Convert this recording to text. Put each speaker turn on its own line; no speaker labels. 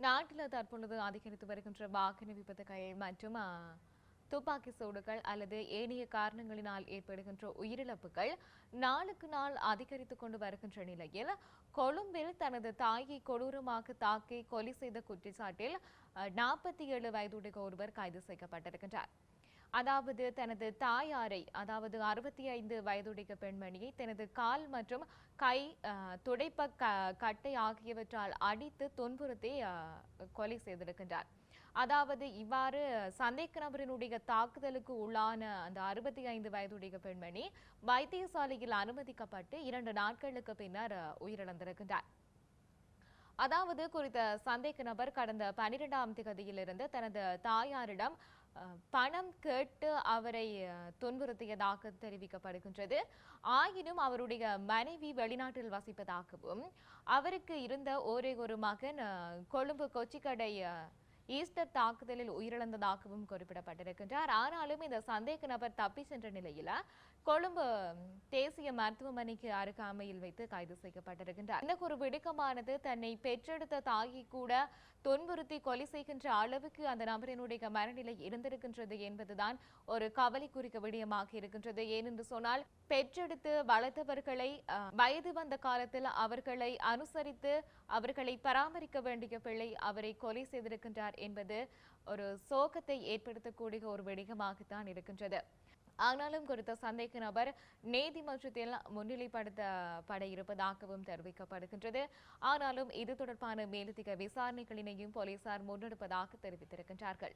நாட்டில் தற்பொழுது அதிகரித்து வருகின்ற வாகன விபத்துகள் மற்றும் துப்பாக்கி சூடுகள் அல்லது ஏனைய காரணங்களினால் ஏற்படுகின்ற உயிரிழப்புகள் நாளுக்கு நாள் அதிகரித்து கொண்டு வருகின்ற நிலையில் கொழும்பில் தனது தாயை கொடூரமாக தாக்கி கொலை செய்த குற்றச்சாட்டில் நாற்பத்தி ஏழு வயதுடைய ஒருவர் கைது செய்யப்பட்டிருக்கின்றார். அதாவது தனது தாயாரை அதாவது அறுபத்தி ஐந்து வயதுடைய பெண்மணியை தனது கால் மற்றும் கை துடைப்ப க கட்டை ஆகியவற்றால் அடித்து துன்புறுத்தி கொலை செய்திருக்கின்றார். அதாவது இவ்வாறு சந்தேக நபரினுடைய தாக்குதலுக்கு உள்ளான அந்த அறுபத்தி ஐந்து வயதுடைய பெண்மணி வைத்தியசாலையில் அனுமதிக்கப்பட்டு இரண்டு நாட்களுக்கு பின்னர் உயிரிழந்திருக்கின்றார். அதாவது குறித்த சந்தேக நபர் கடந்த பனிரெண்டாம் திகதியிலிருந்து தனது தாயாரிடம் பணம் கேட்டு அவரை துன்புறுத்தியதாக தெரிவிக்கப்படுகின்றது. ஆயினும் அவருடைய மனைவி வெளிநாட்டில் வசிப்பதாகவும் அவருக்கு இருந்த ஒரே ஒரு மகன் கொழும்பு கொச்சிக்கடை ஈஸ்டர் தாக்குதலில் உயிரிழந்ததாகவும் குறிப்பிடப்பட்டிருக்கின்றார். ஆனாலும் இந்த சந்தேக நபர் தப்பி சென்ற நிலையில கொழும்பு தேசிய மருத்துவமனைக்கு அருகாமையில் வைத்து கைது செய்யப்பட்டிருக்கின்றார். இந்த ஒரு விடுக்கமானது தன்னை பெற்றெடுத்த தாகி கூட துன்புறுத்தி கொலை செய்கின்ற அளவுக்கு அந்த நபரினுடைய மனநிலை இருந்திருக்கின்றது என்பதுதான் ஒரு கவலைக்குரிய விடயமாக இருக்கின்றது. ஏனென்று சொன்னால் பெற்றெடுத்து வளர்த்தவர்களை அஹ், வயது வந்த காலத்தில் அவர்களை அனுசரித்து அவர்களை பராமரிக்க வேண்டிய பிள்ளை அவரை கொலை செய்திருக்கின்றார் என்பது ஒரு சோகத்தை ஏற்படுத்தக்கூடிய ஒரு விடயமாகத்தான் இருக்கின்றது. ஆனாலும் குறித்த சந்தேக நபர் நீதிமன்றத்தில் முன்னிலைப்படுத்தப்பட இருப்பதாகவும் தெரிவிக்கப்படுகின்றது. ஆனாலும் இது தொடர்பான மேலதிக விசாரணைகளினையும் போலீசார் முன்னெடுப்பதாக தெரிவித்திருக்கின்றார்கள்.